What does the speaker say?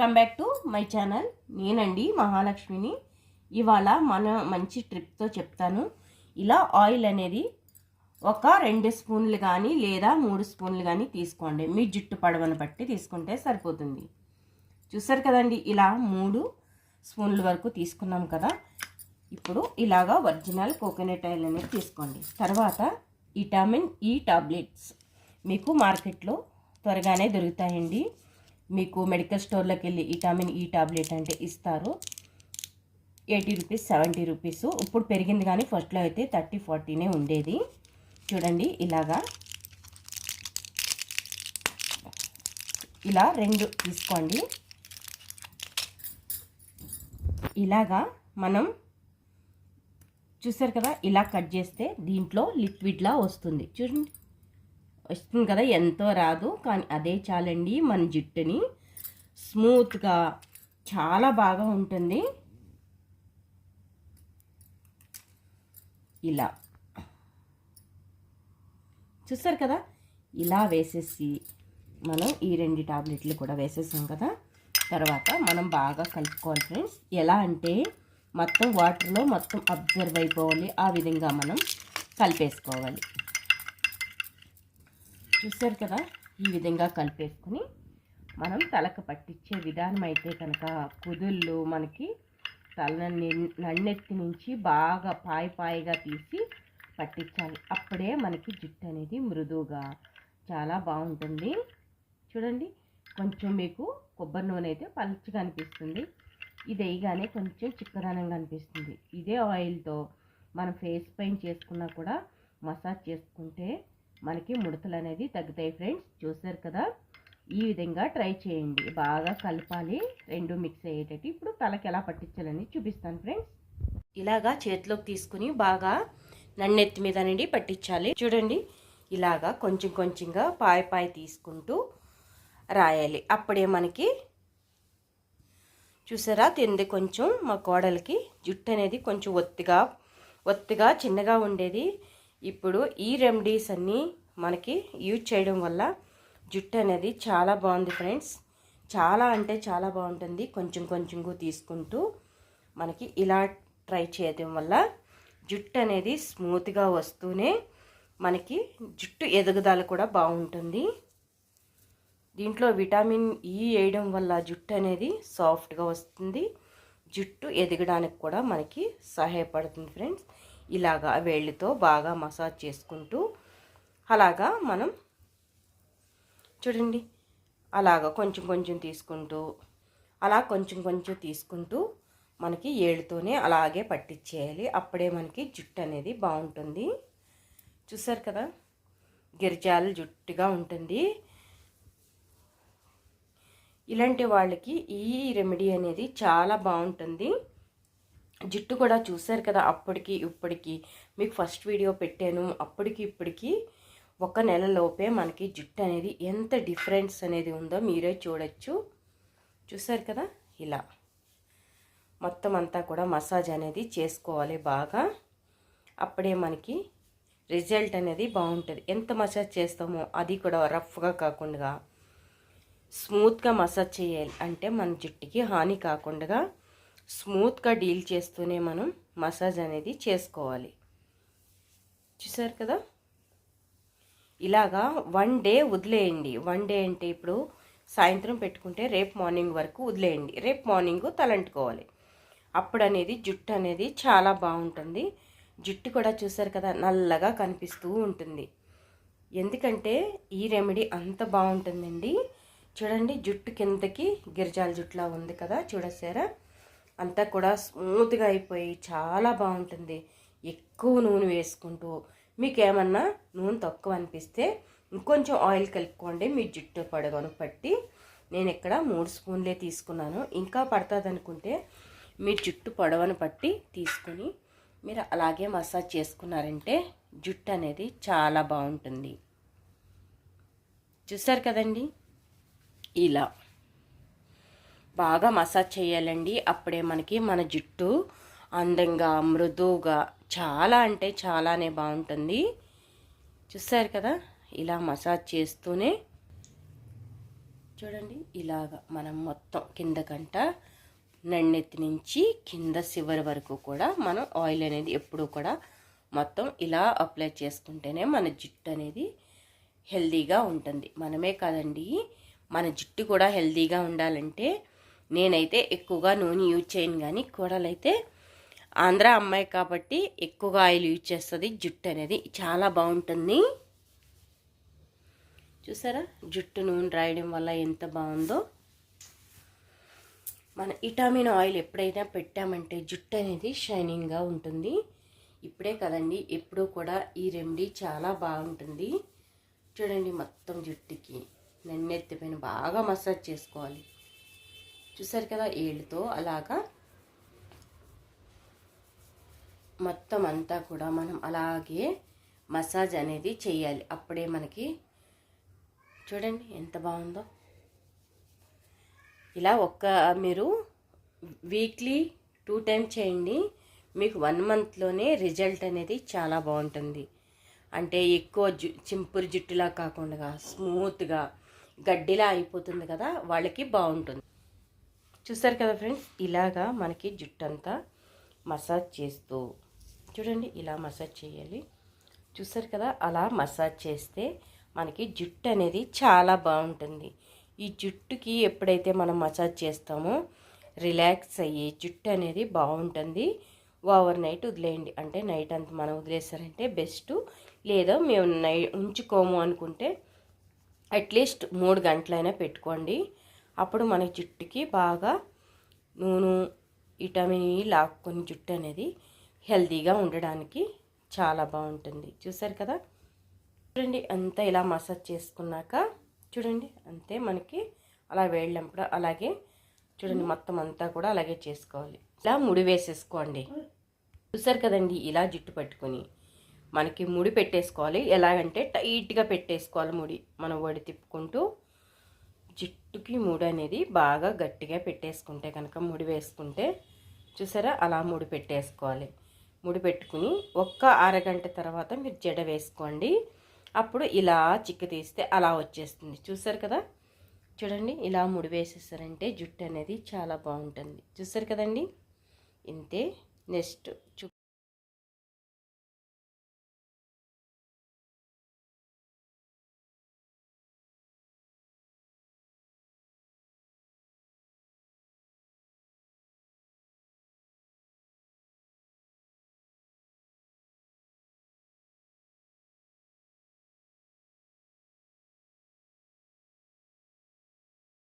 Come back to my channel నేనండి మహాలక్ష్మిని. ఇవాళ మన మంచి ట్రిప్తో చెప్తాను. ఇలా ఆయిల్ అనేది ఒక రెండు స్పూన్లు కానీ లేదా మూడు స్పూన్లు కానీ తీసుకోండి. మీ జుట్టు పడవను బట్టి తీసుకుంటే సరిపోతుంది. చూసారు కదండి ఇలా మూడు స్పూన్ల వరకు తీసుకున్నాం కదా. ఇప్పుడు ఇలాగా ఒరిజినల్ కోకోనట్ ఆయిల్ అనేది తీసుకోండి. తర్వాత విటామిన్ ఈ e టాబ్లెట్స్ మీకు మార్కెట్లో త్వరగానే దొరుకుతాయండి. మీకు మెడికల్ స్టోర్లోకి వెళ్ళి విటామిన్ ఈ టాబ్లెట్ అంటే ఇస్తారు. ఎయిటీ రూపీస్ సెవెంటీ రూపీస్ ఇప్పుడు పెరిగింది కానీ ఫస్ట్లో అయితే థర్టీ ఫార్టీనే ఉండేది. చూడండి ఇలాగా. ఇలా రెండు తీసుకోండి. ఇలాగా మనం చూసారు కదా ఇలా కట్ చేస్తే దీంట్లో లిక్విడ్లా వస్తుంది. చూడండి. వస్తుంది కదా ఎంతో రాదు. కానీ అదే చాలండి మన జుట్టుని. స్మూత్గా చాలా బాగా ఉంటుంది. ఇలా. చూస్తారు కదా ఇలా వేసేసి మనం ఈ రెండు టాబ్లెట్లు కూడా వేసేసాం కదా. తర్వాత మనం బాగా కలుపుకోవాలి ఫ్రెండ్స్. ఎలా అంటే మొత్తం వాటర్లో మొత్తం అబ్జర్వ్ అయిపోవాలి. ఆ విధంగా మనం కలిపేసుకోవాలి. చూసారు కదా? ఈ విధంగా కలిపేసుకుని మనం తలకు పట్టించే విధానం అయితే కనుక కుదుళ్ళు మనకి తల నన్నెత్తి నుంచి బాగా పాయి పాయిగా తీసి పట్టించాలి. అప్పుడే మనకి జుట్టు అనేది మృదువుగా చాలా బాగుంటుంది. చూడండి కొంచెం మీకు కొబ్బరి నూనె అయితే పలుచగా అనిపిస్తుంది. ఇది వేయగానే కొంచెం చిక్కదనంగా అనిపిస్తుంది. ఇదే ఆయిల్తో మనం ఫేస్ పైన చేసుకున్నా కూడా మసాజ్ చేసుకుంటే మనకి ముడతలు అనేది తగ్గుతాయి ఫ్రెండ్స్. చూసారు కదా? ఈ విధంగా ట్రై చేయండి. బాగా కలపాలి. రెండు మిక్స్ అయ్యేటట్టు. ఇప్పుడు తలకి ఎలా పట్టించాలని చూపిస్తాను ఫ్రెండ్స్. ఇలాగా చేతిలోకి తీసుకుని బాగా నన్నెత్తి మీద నుండి పట్టించాలి. చూడండి. ఇలాగా కొంచెం కొంచెంగా పాయ పాయ తీసుకుంటూ రాయాలి. అప్పుడే మనకి చూసారా? తింది కొంచెం మా కోడలికి జుట్టు అనేది కొంచెం ఒత్తిగా ఒత్తిగా చిన్నగా ఉండేది. ఇప్పుడు ఈ రెమెడీస్ అన్నీ మనకి యూజ్ చేయడం వల్ల జుట్టు అనేది చాలా బాగుంది ఫ్రెండ్స్ చాలా అంటే చాలా బాగుంటుంది. కొంచెం కొంచెంగా తీసుకుంటూ మనకి ఇలా ట్రై చేయడం వల్ల జుట్టు అనేది స్మూత్గా వస్తూనే మనకి జుట్టు ఎదుగుదల కూడా బాగుంటుంది. దీంట్లో విటమిన్ ఈ e వేయడం వల్ల జుట్టు అనేది సాఫ్ట్గా వస్తుంది. జుట్టు ఎదగడానికి కూడా మనకి సహాయపడుతుంది ఫ్రెండ్స్ ఇలాగా వేళ్ళతో బాగా మసాజ్ చేసుకుంటూ అలాగా మనం చూడండి అలాగా కొంచెం కొంచెం తీసుకుంటూ అలా కొంచెం కొంచెం తీసుకుంటూ మనకి ఏళ్ళతోనే అలాగే పట్టించేయాలి అప్పుడే మనకి జుట్టు అనేది బాగుంటుంది. చూసారు కదా? గిరిజాలు జుట్టుగా ఉంటుంది. ఇలాంటి వాళ్ళకి ఈ రెమెడీ అనేది చాలా బాగుంటుంది. జుట్టు కూడా చూశారు కదా అప్పటికి ఇప్పటికి. మీకు ఫస్ట్ వీడియో పెట్టాను. అప్పటికి ఇప్పటికి ఒక నెలలోపే మనకి జుట్టు అనేది ఎంత డిఫరెన్స్ అనేది ఉందో మీరే చూడొచ్చు. చూసారు కదా? ఇలా. మొత్తం అంతా కూడా మసాజ్ అనేది చేసుకోవాలి బాగా. అప్పుడే మనకి రిజల్ట్ అనేది బాగుంటుంది. ఎంత మసాజ్ చేస్తామో అది కూడా రఫ్గా కాకుండా. స్మూత్గా మసాజ్ చేయాలి అంటే మన జుట్టుకి హాని కాకుండా స్మూత్గా డీల్ చేస్తూనే మనం మసాజ్ అనేది చేసుకోవాలి. చూసారు కదా? ఇలాగా వన్ డే వదిలేయండి. వన్ డే అంటే ఇప్పుడు సాయంత్రం పెట్టుకుంటే రేపు మార్నింగ్ వరకు వదిలేయండి. రేపు మార్నింగ్ తలంటుకోవాలి. అప్పుడు అనేది జుట్టు అనేది చాలా బాగుంటుంది. జుట్టు కూడా చూసారు కదా? నల్లగా కనిపిస్తూ ఉంటుంది. ఎందుకంటే ఈ రెమెడీ అంత బాగుంటుందండి. చూడండి జుట్టు కిందకి గిరిజాల జుట్టులా ఉంది కదా? చూడసారా? అంతా కూడా స్మూత్గా అయిపోయి చాలా బాగుంటుంది. ఎక్కువ నూనె వేసుకుంటూ మీకు ఏమన్నా నూనె తక్కువ అనిపిస్తే ఇంకొంచెం ఆయిల్ కలుపుకోండి. మీ జుట్టు పడగను పట్టి నేను ఇక్కడ మూడు స్పూన్లే తీసుకున్నాను. ఇంకా పడుతుంది అనుకుంటే మీ జుట్టు పొడవను పట్టి తీసుకుని మీరు అలాగే మసాజ్ చేసుకున్నారంటే జుట్టు అనేది చాలా బాగుంటుంది. చూసారు కదండి? ఇలా. బాగా మసాజ్ చేయాలండి. అప్పుడే మనకి మన జుట్టు అందంగా మృదువుగా చాలా అంటే చాలానే బాగుంటుంది. చూసారు కదా? ఇలా మసాజ్ చేస్తూనే చూడండి ఇలాగ మనం మొత్తం కిందకంట నన్నెత్తి నుంచి కింద చివరి వరకు కూడా మనం ఆయిల్ అనేది ఎప్పుడూ కూడా మొత్తం ఇలా అప్లై చేసుకుంటేనే మన జుట్టు అనేది హెల్దీగా ఉంటుంది. మనమే కాదండి మన జుట్టు కూడా హెల్దీగా ఉండాలంటే నేనైతే ఎక్కువగా నూనె యూజ్ చేయను కానీ కూడలైతే ఆంధ్ర అమ్మాయి కాబట్టి ఎక్కువగా ఆయిల్ యూజ్ చేస్తుంది. జుట్టు అనేది చాలా బాగుంటుంది. చూసారా? జుట్టు నూనె రాయడం వల్ల ఎంత బాగుందో. మన విటామిన్ ఆయిల్ ఎప్పుడైనా పెట్టామంటే జుట్టు అనేది షైనింగ్గా ఉంటుంది. ఇప్పుడే కదండి ఎప్పుడూ కూడా ఈ రెమెడీ చాలా బాగుంటుంది. చూడండి మొత్తం జుట్టుకి. నన్నెత్తిపోయిన బాగా మసాజ్ చేసుకోవాలి. చూసారు కదా ఏళ్ళతో అలాగా మొత్తం అంతా కూడా మనం అలాగే మసాజ్ అనేది చేయాలి. అప్పుడే మనకి చూడండి ఎంత బాగుందో. ఇలా ఒక్క మీరు వీక్లీ టూ టైమ్ చేయండి మీకు వన్ మంత్లోనే రిజల్ట్ అనేది చాలా బాగుంటుంది. అంటే ఎక్కువ జు చింపురు జుట్టులా కాకుండా స్మూత్గా గడ్డిలా అయిపోతుంది కదా వాళ్ళకి బాగుంటుంది. చూసారు కదా ఫ్రెండ్స్ ఇలాగా మనకి జుట్టు అంతా మసాజ్ చేస్తూ చూడండి ఇలా మసాజ్ చేయాలి. చూసారు కదా అలా మసాజ్ చేస్తే మనకి జుట్టు అనేది చాలా బాగుంటుంది. ఈ జుట్టుకి ఎప్పుడైతే మనం మసాజ్ చేస్తామో రిలాక్స్ అయ్యి జుట్టు అనేది బాగుంటుంది. ఓవర్ నైట్ వదిలేయండి. అంటే నైట్ అంతా మనం వదిలేసారంటే బెస్ట్ లేదా మేము నై ఉంచుకోము అనుకుంటే అట్లీస్ట్ మూడు గంటలైనా పెట్టుకోండి. అప్పుడు మన జుట్టుకి బాగా నూనె విటమిన్ ఈ లాక్కొని జుట్టు అనేది హెల్తీగా ఉండడానికి చాలా బాగుంటుంది. చూసారు కదా? చూడండి అంతా ఇలా మసాజ్ చేసుకున్నాక చూడండి అంతే మనకి అలా వేళ్ళప్పుడు అలాగే చూడండి మొత్తం అంతా కూడా అలాగే చేసుకోవాలి. ఇలా ముడి వేసేసుకోండి. చూసారు కదండి ఇలా జుట్టు పట్టుకొని మనకి ముడి పెట్టేసుకోవాలి. ఎలాగంటే టైట్గా పెట్టేసుకోవాలి ముడి. మనం వడి తిప్పుకుంటూ జుట్టుకి ముడి అనేది బాగా గట్టిగా పెట్టేసుకుంటే కనుక ముడి వేసుకుంటే చూసారా? అలా ముడి పెట్టేసుకోవాలి. ముడి పెట్టుకుని ఒక్క అరగంట తర్వాత మీరు జడ వేసుకోండి. అప్పుడు ఇలా చిక్కు తీస్తే అలా వచ్చేస్తుంది. చూసారు కదా? చూడండి ఇలా ముడి వేసేసారంటే జుట్టు అనేది చాలా బాగుంటుంది. చూసారు కదండి? ఇంతే నెక్స్ట్ చూ